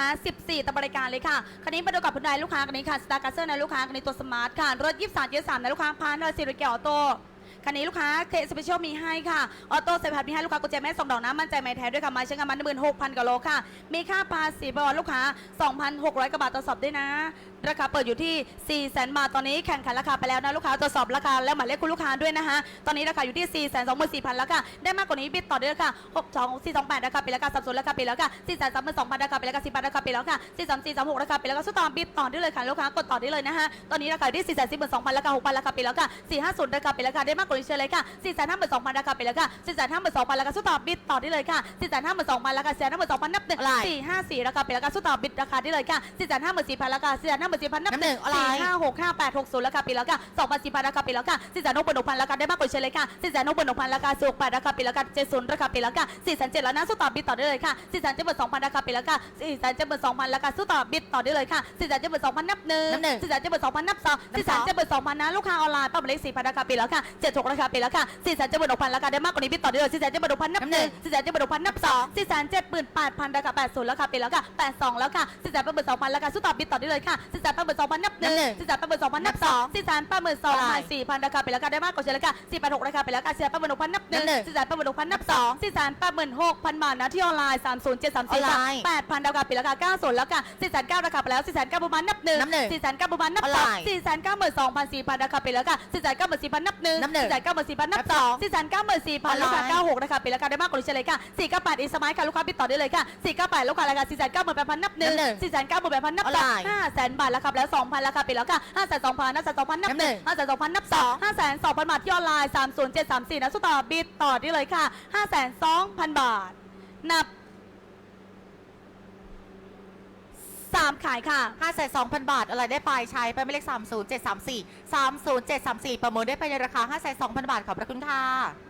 14ตำบริการเลยค่ะคันนี้มาดูกับคุณนายลูกค้าคันนี้ค่ะสตาร์กัสเซอร์นะลูกค้าคันนี้ตัวสมาร์ทค่ะ รถ 23 23นะลูกค้าพานเลยสิริเกียวออโต คันนี้ลูกค้าเคสเปเชียลมีให้ค่ะ ออโต้เซฟพัดมีให้ลูกค้ากุญแจแม่สองดอกนะมั่นใจไม่แท้ด้วยค่ะมาใช้งานมันหมื่นหกพันกว่าโลค่ะ มีค่าภาษีบริวารลูกค้า 2,600กว่าบาทตรวจสอบด้วยนะ ราคาเปิดอยู่ที่ 4 0 0 0 0 0 บาท ตอนนี้แข่งขันราคาไปแล้วนะลูกค้าตรวจสอบราคาและหมายเลขคุณลูกค้าด้วยนะคะ ตอนนี้ราคาอยู่ที่ 4 2 4 0 0 0 แล้วค่ะ ได้มากกว่านี้บิดต่อเดือนค่ะ 6 2 4 2 8ราคาปแล้วค่ะสับสนราคาไปแล้วค่ะ4 3 2 0 0ราคาปแล้วค่ะ10บาทราคาไปแล้วค่ะ4 3 4 3 6ราคาไปแล้วค่ะสู้ต่อบิดต่อได้เลยค่ะลูกค้า กดต่อได้เลยนะคะตอนนี้ราคาอยู่ที่4 4 2 0 0 0ราคา6,000ราคาไปแล้วค่ะ450ราคาปแล้วค่ะได้มากกว่านี้เชิญเลยค่ะ4 5 2 0 0 0ราคาไปแล้วค่ะ4 5 2 0 0 0ราคาสู้ต่อบิดต่อได้เลยค่ะ4 5 2 0 0 0ราคา4 5 2 0 0นับหนึ่งอะไรสี่ห้าสี่ราคาไปแล้วค่ะสู้ต่อบิดราคาได้เลยค่ะ4 5 4 0 0 0ราคา4 5 4 0 0นับนับหนึ่งอะไรสี่ห้าหกห้าแปดหกศูนย์ราคาปีแล้วค่ะสองพันสี่พันราคาปีแล้วค่ะสี่แสนหกหมื่นหกพันราคาได้มากกว่าเฉลยค่ะสี่แสนหกหมื่นหกพันราคาสูงแปดราคาปีแล้วค่ะเจ็ดศูนย์ราคาปีแล้วค่ะสี่แสนเจ็ดแล้วนะสู้ต่อบิดต่อได้เลยค่ะสี่แสนเจ็ดหมื่นสองพันราคาปีแล้วค่ะสี่แสนเจ็ดหมื่นสองพันราคาสู้ต่อบิดต่อได้เลยค่ะสี่แสนเจ็ดหมื่นสองพันนับหนึ่งนับหนึ่งสี่แสนเจ็ดหมื่นสองพันนับสองสี่แสนเจ็ดหมื่นสองพันนะลูกค้าออนไลน์ป้าหมายเลขสี่พันราคาปีแล้วค่ะเจ็ดหกราคาปีแล้วค่ะสี่แสนเจ็ดหมื่นหกพันราคาได้มากกว่านี้บิดต่อได้เลยสี่แสนเจ็ดหมื่นหกพันนับหนึ่งสี่แสนเจ็ดหมื่นหกพันนับสองสี่แสนเจ็ดหมื่นแปดพันราคาแปดศูนย์ราคาปีแล้วค่ะแปดสองแล้วค่ะสี่แสนแปดหมื่นสองพันราคาสู้ต่อบิดต่อได้เลยค่ะสี่แสนแปดหมื่นสองพันนับหนึ่งสี่แสนแปดหมื่นสองพันนับสองสี่แสนแปดหมื่นสองพันสี่พันราคาไปแล้วกันได้มากกว่าเฉลี่ยค่ะสี่แปดหกราคาไปแล้วกันสี่แสนแปดหมื่นหกพันนับหนึ่งสี่แสนแปดหมื่นหกพันนับสองสี่แสนแปดหมื่นหกพันบาทนะที่ออนไลน์สามศูนย์เจ็ดสามสี่ออนไลน์แปดพันราคาไปแล้วกันเก้าศูนย์แล้วกันสี่แสนเก้าราคาไปแล้วสี่แสนเก้าประมาณนับหนึ่งสี่แสนเก้าประมาณนับสองสี่แสนเก้าหมื่นสองพันสี่พันราคาไปแล้วกันสี่แสนเก้าหมื่นสี่พันนับหนึ่งนับหนึ่งสี่แสนเก้าหมื่นสี่พันนับนับสสอองงสี่แสนเก้าหมื่นสี่พันออนไลน์ลูกค้าเก้าหกราคาไปแล้วกันได้มากกว่าเฉลี่ยค่ะสี่เก้าแปดอีสมัยค่ะลูกค้าปิดต่อได้เลยค่ะสี่เก้าแปดลูกค้าราคาสี่แสนเก้าหมื่นแปดพันนับหนึ่งนับหนึ่งสี่แสนเก้าหมื่นแปดพันนับออนสไลองน์ห้าแสนบาทราคาไปแล้วสองพันราคาไปแล้วค่ะห้าแสนสองพันห้าแสนสองพันนับนับหหนึ่นึ่งงห้าแสนสองพันนับสองห้าแสนสองพันบาทที่ออนไลน์สามศูนย์เจ็ดสามสี่นะสู้ต่อบิดต่อได้เลยค่ะห้าแสนสองพันบาทนับ สามขายค่ะห้าแสนสองพันบาท อะไรได้ไปใช้ไปไม่เลขสามศูนย์เจ็ดสามสี่สามศูนย์เจ็ดสามสี่ประเมินได้ไปในราคาห้าแสนสองพันบาท ขอบพระคุณค่ะ